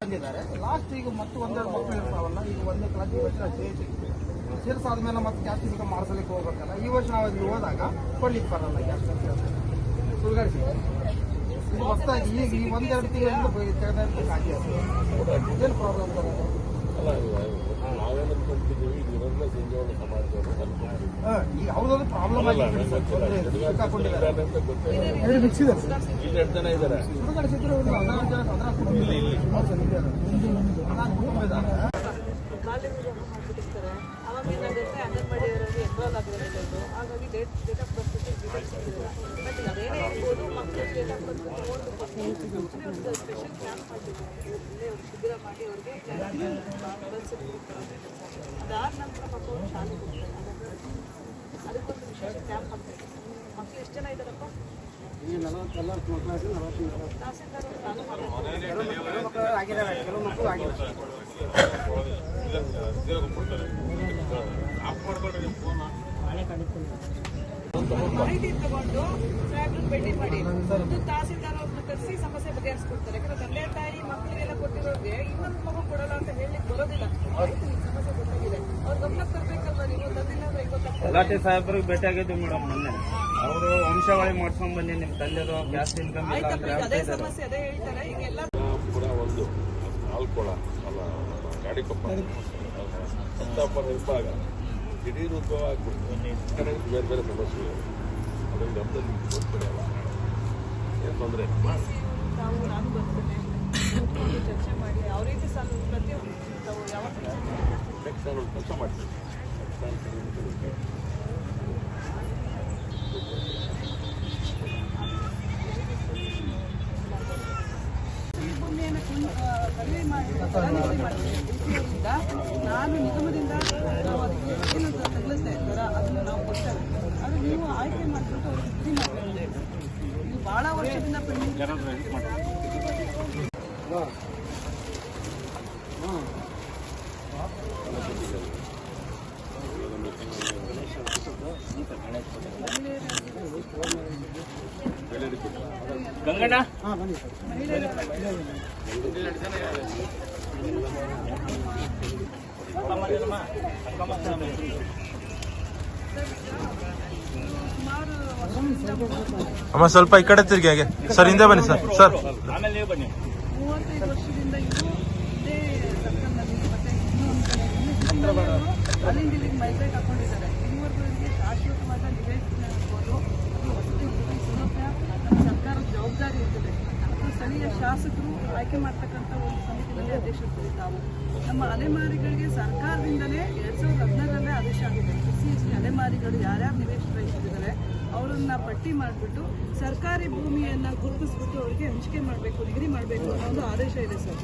ಬಂದಿದ್ದಾರೆ. ಲಾಸ್ಟ್ ಈಗ ಮತ್ತೆ ಒಂದೆರಡು ಮಕ್ಕಳು ಇರ್ತಾವಲ್ಲ, ಈಗ ಒಂದೇ ಕ್ಲಾಸ್ ವರ್ಷ ಸೇರಿಸಿ ಸೇರಿಸಾದ್ಮೇಲೆ ಮತ್ತೆ ಕ್ಯಾಸ್ಟ್ ಇನ್ಕಮ್ ಮಾಡಿಸ್ಲಿಕ್ಕೆ ಹೋಗ್ಬೇಕಲ್ಲ. ಈ ವರ್ಷ ನಾವು ಅಲ್ಲಿ ಹೋದಾಗ ಕೊಡ್ಲಿಕ್ಕೆ ಬರಲ್ಲ ಕ್ಯಾಸ್ಟ್ ಸುಳ್ಗಾಡಿಸಿ ಹೊಸದಾಗಿ ಈಗ ಈ ಒಂದೆರಡು ತಿಂಗಳಿಂದ ಆಗಿ ಏನು ಪ್ರಾಬ್ಲಮ್ ಹಾ, ಈಗ ಹೌದೌದು ಪ್ರಾಬ್ಲಮ್ ಆಗಿದೆ ಸರ್. ಸಿಕ್ಕಾಕೊಂಡಿದ್ದಾರೆ ಎರಡು ಮಿಕ್ಸ್ ಇದೆ ಸುಳ್ಗಾಡಿಸಿದ್ರು ಒಂದು ಹದಿನಾರು ಜನ ಹದಿನಾಲ್ಕು ಕುಟುಂಬ ಇದೆ. ಹೌದು ಸರ್, ಇದೆ ಅದು. ಹದಿನಾಲ್ಕು ಕುಟುಂಬ ಇದ್ದಾರೆ ಖಾಲಿ ಮಾಡಿಬಿಟ್ಟಿರ್ತಾರೆ ಅವಾಗ ಏನಾಗುತ್ತೆ? ಅಂಗನವಾಡಿಯವರಲ್ಲಿ ಎನ್ರೋಲ್ ಆಗಿರೋದು ಹಾಗಾಗಿ ಡೇಟ್ ಡೇಟ್ ಆಫ್ ಬರ್ತ್ ಮಕ್ಕಳು ಆಫ್ ಮಕ್ಕಳು ಎಷ್ಟು ಜನ ಇದ್ದಾರಪ್ಪ ತಹಸೀಲ್ದಾರ್ ಅವರು ನಾನು ಮಾಡ್ತೀನಿ. ಆಗಿದ್ದಾರೆ ಕೆಲವು ಆಗಿದ್ದಾರೆ ಮಾಹಿತಿ ತಗೊಂಡು ಸಾಹೇಬ್ರು ಭೇಟಿ ಮಾಡಿ. ಒಂದು ತಹಸೀಲ್ದಾರ್ ಅವ್ರನ್ನ ಕರೆಸಿ ಸಮಸ್ಯೆ ಬಗೆಹರಿಸ್ಕೊಡ್ತಾರೆ. ಯಾಕಂದ್ರೆ ತಂದೆ ತಾಯಿ ಮಕ್ಕಳಿಗೆಲ್ಲ ಕೊಟ್ಟಿರೋರಿಗೆ ಇನ್ನೊಂದು ಮಗು ಕೊಡಲ್ಲ ಅಂತ ಹೇಳಲಿಕ್ಕೆ ಬರೋದಿಲ್ಲ. ಸಮಸ್ಯೆ ಗೊತ್ತಾಗಿದೆ. ಅವ್ರ ಗಮನಕ್ಕೆ ತರ್ಬೇಕಲ್ವಾ ನೀವು? ತಂದಿಲ್ಲ ಅಂದ್ರೆ ಗೊತ್ತಾಗ್ತದೆ ಗಲಾಟೆ ಸಾಹೇಬ್ರಿಗೆ ಭೇಟಿಯಾಗಿದ್ದು ಮೇಡಮ್ ಮೊನ್ನೆ. ಅವರು ವಂಶಾವಳಿ ಮಾಡ್ಸ್ಕೊಂಡ್ ಬನ್ನಿ ನಿಮ್ ತಂದೆದು ಗ್ಯಾಸ್ ಇನ್ಕಮ್ ಇಲ್ಲ ಆಯ್ತಪ್ಪ ಅಂತ ಅದೇ ಸಮಸ್ಯೆ ಅದೇ ಹೇಳ್ತಾರೆ. ಈಗ ಎಲ್ಲ ಕೂಡ ಒಂದು ನಾಲ್ಕೊಳ ಅಲ್ಲ ಗಾಡಿಕೊಪ್ಪ ಸಂತಾಪನ ವಿಭಾಗ ದಿಢೀರ್ ಉದ್ಭವ ಆಗ್ಬಿಟ್ಟು ಕಡೆ ಬೇರೆ ಬೇರೆ ಸಮಸ್ಯೆ ಅದೊಂದು ಗಮನದಲ್ಲಿ ಗೊತ್ತಿರಲ್ಲ ಏನು ತೊಂದರೆ? ನಾವು ನಾನು ಬರ್ತೇನೆ. ಚರ್ಚೆ ಮಾಡಿ. ಯಾವ ರೀತಿ ಪ್ರತಿಯೊಂದು ತಾವು ಯಾವಾಗ ನೆಕ್ಸ್ಟ್ ನಾನು ಒಂದು ಕೆಲಸ ಮಾಡ್ತೀವಿ ಈ ಭೂಮಿಯನ್ನು ಮಾಡಿ. ನಾನು ನಿಗಮದಿಂದ ವರ್ಷದಿಂದ ಪೆಂಡಿಂಗ್ ಗಂಗಣ್ಣ ಸುಮಾರು ಅಮ್ಮ ಸ್ವಲ್ಪ ಈ ಕಡೆ ತಿರ್ಗಿ ಹಾಗೆ. ಸರ್ ಹಿಂದೆ ಬನ್ನಿ ಸರ್ ಸರ್ ಜವಾಬ್ದಾರಿ ಇರ್ತದೆ. ಸ್ಥಳೀಯ ಶಾಸಕರು ಆಯ್ಕೆ ಮಾಡ್ತಕ್ಕಂಥ ಒಂದು ಸಮಿತಿಯಲ್ಲಿ ಅಧ್ಯಕ್ಷರು ತಾವು. ನಮ್ಮ ಅಲೆಮಾರಿಗಳಿಗೆ ಸರ್ಕಾರದಿಂದಲೇ ಎರಡ್ ಸಾವಿರದ ಹದಿನಾರರಲ್ಲೇ ಆದೇಶ ಆಗಿದೆ. ಎಸ್ ಸಿ ಎಸ್ ಟಿ ಅಲೆಮಾರಿಗಳು ಯಾರ್ಯಾರು ನಿವೇಶನ ರಹಿಸಿದ್ದಾರೆ ಅವರನ್ನ ಪಟ್ಟಿ ಮಾಡಿಬಿಟ್ಟು ಸರ್ಕಾರಿ ಭೂಮಿಯನ್ನು ಗುರುತಿಸ್ಬಿಟ್ಟು ಅವರಿಗೆ ಹಂಚಿಕೆ ಮಾಡಬೇಕು ನಿಗದಿ ಮಾಡಬೇಕು ಅನ್ನೋ ಒಂದು ಆದೇಶ ಇದೆ ಸರ್.